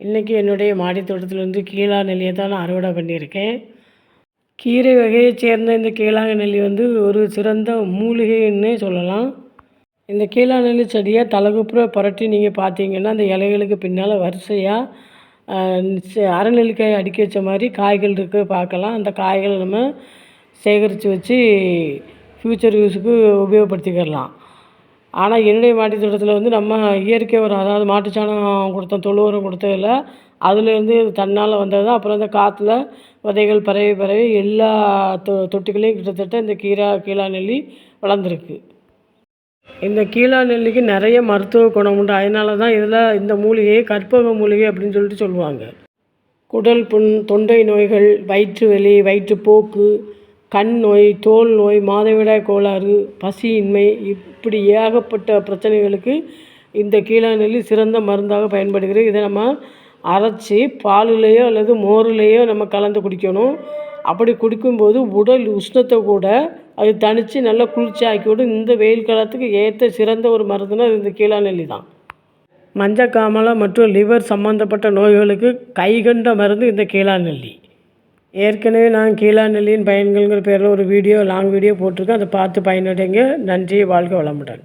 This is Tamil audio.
இன்றைக்கி என்னுடைய மாடி தோட்டத்தில் கீழா நெல்லியை தான் நான் அறுவடை பண்ணியிருக்கேன். கீரை வகையை சேர்ந்த இந்த கீழாங்க நெல்லி வந்து ஒரு சிறந்த மூலிகைன்னே சொல்லலாம். இந்த கீழா நெல்லி செடியை தலகுப்புற புரட்டி நீங்கள் பார்த்தீங்கன்னா அந்த இலைகளுக்கு பின்னால் வரிசையாக அரைநெல்லிக்காய் அடுக்கி வச்ச மாதிரி காய்கள் இருக்கு பார்க்கலாம். அந்த காய்களை நம்ம சேகரித்து வச்சு ஃப்யூச்சர் யூஸுக்கு உபயோகப்படுத்திக்கிடலாம் ஆனால் என்னுடைய மாட்டு தோட்டத்தில் வந்து நம்ம இயற்கை உரம் அதாவது மாட்டுச்சாணம் கொடுத்தோம் தொழு உரம் கொடுத்ததில்ல. அதுலேருந்து தன்னால் வந்தது. தான் அப்புறம் இந்த காற்றுல விதைகள் பரவி பரவி எல்லா தொ தொட்டிகளையும் கிட்டத்தட்ட இந்த கீரா கீழா நெல்லி வளர்ந்துருக்கு. இந்த கீழா நெல்லிக்கு நிறைய மருத்துவ குணம் உண்டு. அதனால தான் இதில் இந்த மூலிகையை கற்பக மூலிகை அப்படின்னு சொல்லிட்டு சொல்லுவாங்க. குடல் புண் தொண்டை நோய்கள் வயிற்று வலி வயிற்றுப்போக்கு கண் நோய் தோல் நோய் மாதவிடாய் கோளாறு பசியின்மை இப்படி ஏகப்பட்ட பிரச்சனைகளுக்கு இந்த கீழா நெல்லி சிறந்த மருந்தாக பயன்படுகிறது. இதை நம்ம அரைச்சி பாலுலேயோ அல்லது மோர்லேயோ நம்ம கலந்து குடிக்கணும். அப்படி குடிக்கும்போது உடல் உஷ்ணத்தை கூட அது தணித்து நல்லா குளிர்ச்சி ஆக்கிவிடும் இந்த வெயில் காலத்துக்கு ஏற்ற சிறந்த ஒரு மருந்துனா இந்த கீழாநெல்லி தான். மஞ்சக்காமலை மற்றும் லிவர் சம்மந்தப்பட்ட நோய்களுக்கு கைகண்ட மருந்து இந்த கீழாநெல்லி. ஏற்கனவே நான் கீழா நெல்லியின் பயன்கள்ங்கிற பேரில் ஒரு வீடியோ லாங் வீடியோ போட்டிருக்கேன். அதை பார்த்து பயனடைங்க. நன்றி வாழ்க வளமுடன்.